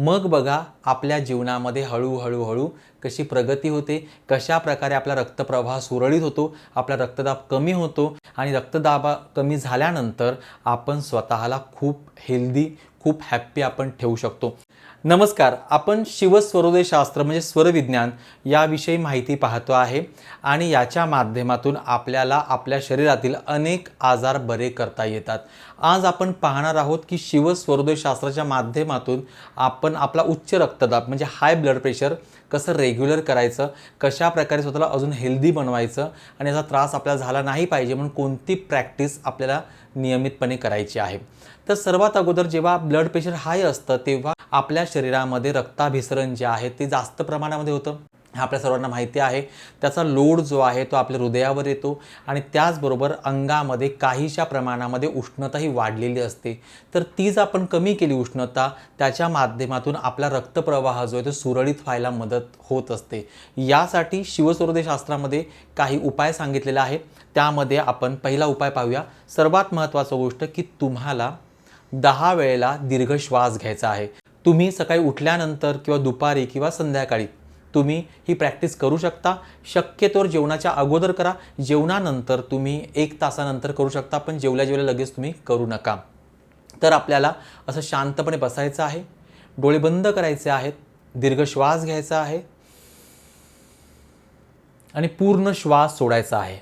मग बघा आपल्या जीवनामध्ये हळूहळू हळू कशी प्रगती होते कशा प्रकारे आपला रक्तप्रवाह सुरळीत होतो आपला रक्तदाब कमी होतो आणि रक्तदाबा कमी झाल्यानंतर आपण स्वतःला खूप हेल्दी खूप हॅप्पी आपण ठेवू शकतो. नमस्कार आपण शिवस्वरोदयशास्त्र म्हणजे स्वरविज्ञान याविषयी माहिती पाहतो आहे आणि याच्या माध्यमातून आपल्याला आपल्या शरीरातील अनेक आजार बरे करता येतात. आज आपण पाहणार आहोत की शिवस्वरोदयशास्त्राच्या माध्यमातून आपण आपला उच्च रक्तदाब म्हणजे हाय ब्लड प्रेशर कसं रेग्युलर करायचं कशा प्रकारे स्वतःला अजून हेल्दी बनवायचं आणि याचा त्रास आपल्याला झाला नाही पाहिजे म्हणून कोणती प्रॅक्टिस आपल्याला नियमितपणे करायची आहे. तर सर्वात अगोदर जेव्हा ब्लड प्रेशर हाय असतं तेव्हा आपल्या शरीरामध्ये रक्ताभिसरण जे आहे ते जास्त प्रमाणामध्ये होतं. हा आपल्या सर्वांना माहिती आहे. त्याचा लोड जो आहे तो आपल्या हृदयावर येतो आणि त्याचबरोबर अंगामध्ये काहीशा प्रमाणामध्ये उष्णताही वाढलेली असते. तर तीच आपण कमी केली उष्णता त्याच्या माध्यमातून आपला रक्तप्रवाह जो आहे तो सुरळीत व्हायला मदत होत असते. यासाठी शिवसुरदेशास्त्रामध्ये काही उपाय सांगितलेले आहे त्यामध्ये आपण पहिला उपाय पाहूया. सर्वात महत्त्वाचं गोष्ट की तुम्हाला दहा वेळेला दीर्घ श्वास घ्यायचा आहे. तुम्ही सकाळी उठल्यानंतर किंवा दुपारी किंवा संध्याकाळी तुम्ही ही प्रॅक्टिस करू शकता. शक्यतोवर जेवणाच्या अगोदर करा. जेवणानंतर तुम्ही एक तासानंतर करू शकता पण जेवल्या जेवल्या लगेच तुम्ही करू नका. तर आपल्याला असं शांतपणे बसायचं आहे. डोळे बंद करायचे आहेत. दीर्घ श्वास घ्यायचा आहे. आणि पूर्ण श्वास सोडायचा आहे.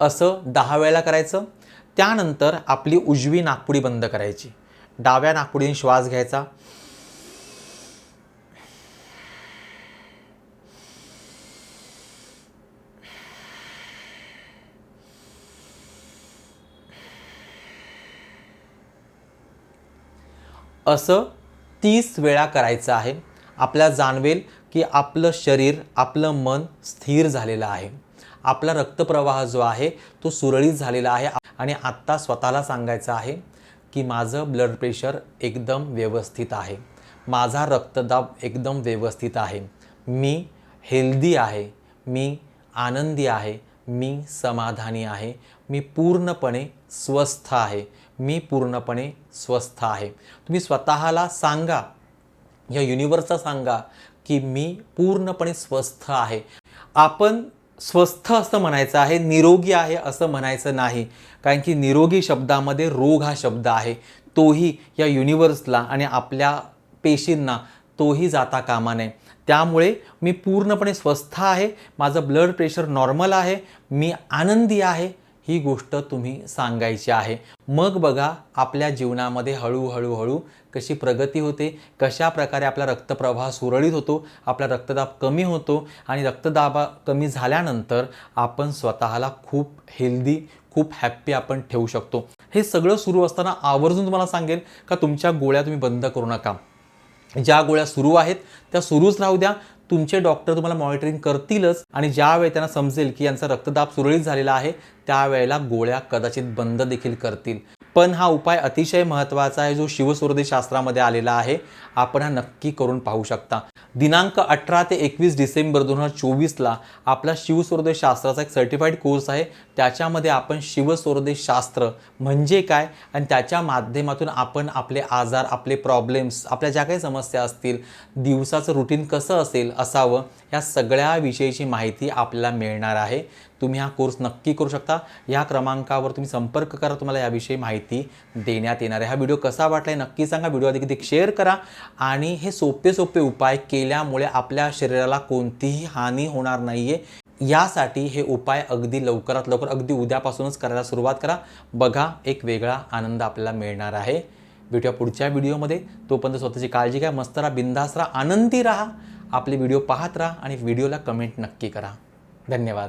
असं दहा वेळेला करायचं. त्यानंतर आपली उजवी नाकपुडी बंद करायची. डाव्या नाकपुडीने श्वास घ्यायचा. असं तीस वेळा करायचं आहे. आपल्याला जाणवेल की आपलं शरीर आपलं मन स्थिर झालेलं आहे. आपला रक्तप्रवाह जो आहे तो सुरळीत झालेला आहे. आणि आत्ता स्वतःला सांगायचं आहे की माझं ब्लड प्रेशर एकदम व्यवस्थित आहे. माझा रक्तदाब एकदम व्यवस्थित आहे. मी हेल्दी आहे. मी आनंदी आहे. मी समाधानी आहे. मी पूर्णपणे स्वस्थ आहे. मी पूर्णपणे स्वस्थ आहे. तुम्ही स्वतःला सांगा या युनिवर्सचा सांगा की मी पूर्णपणे स्वस्थ आहे. आपण स्वस्थ असं म्हणायचं आहे निरोगी आहे असं म्हणायचं नाही. कारण की निरोगी शब्दामध्ये रोग हा शब्द आहे. तोही या युनिवर्सला आणि आपल्या पेशींना तोही जाता कामा नये. त्यामुळे मी पूर्णपणे स्वस्थ आहे माझं ब्लड प्रेशर नॉर्मल आहे मी आनंदी आहे ही गोष्ट तुम्ही सांगायची आहे. मग बघा आपल्या जीवनामध्ये हळूहळू हळू कशी प्रगती होते कशा प्रकारे आपला रक्तप्रवाह सुरळीत होतो आपला रक्तदाब कमी होतो आणि रक्तदाबा कमी झाल्यानंतर आपण स्वतःला खूप हेल्दी खूप हॅप्पी आपण ठेवू शकतो. हे सगळं सुरू असताना आवर्जून तुम्हाला सांगेल का तुमच्या गोळ्या तुम्ही बंद करू नका. ज्या गोळ्या सुरू आहेत त्या सुरूच राहू द्या. तुमचे डॉक्टर तुम्हाला मॉनिटरिंग करतीलच आणि ज्या वेळी त्यांना समजेल की यांचा रक्तदाब सुरळीत झालेला आहे त्यावेळेला गोळ्या कदाचित बंद देखील करतील. पण हा उपाय अतिशय महत्त्वाचा आहे जो शिवस्वरदे शास्त्रामध्ये आलेला आहे. आपण हा नक्की करून पाहू शकता. दिनांक अठरा ते एकवीस डिसेंबर दोन हजार चोवीसला आपला शिवस्वरोदय शास्त्राचा एक सर्टिफाईड कोर्स आहे. त्याच्यामध्ये आपण शिवस्वरोदय शास्त्र म्हणजे काय? आणि त्याच्या माध्यमातून आपण आपले आजार आपले प्रॉब्लेम्स आपल्या ज्या काही समस्या असतील दिवसाचं रुटीन कसं असेल असावं या सगळ्या विषयीची माहिती आपल्याला मिळणार आहे. तुम्ही हा कोर्स नक्की करू शकता. या क्रमांकावर तुम्ही संपर्क करा. तुम्हाला याविषयी माहिती देण्यात येणार आहे. हा व्हिडिओ कसा वाटला आहे नक्की सांगा. व्हिडिओ अधिक अधिक शेअर करा. आणि हे सोपे सोपे उपाय केल्यामुळे आपल्या शरीराला कोणतीही हानी होणार नाही आहे यासाठी हे उपाय अगदी लवकरात लवकर अगदी उद्यापासूनच करायला सुरुवात करा. बघा एक वेगळा आनंद आपल्याला मिळणार आहे. भेटूया पुढच्या व्हिडिओमध्ये तोपर्यंत स्वतःची काळजी घ्या. मस्त राहा बिंदास राहा आनंदी राहा. आपले व्हिडिओ पाहत राहा आणि व्हिडिओला कमेंट नक्की करा. धन्यवाद.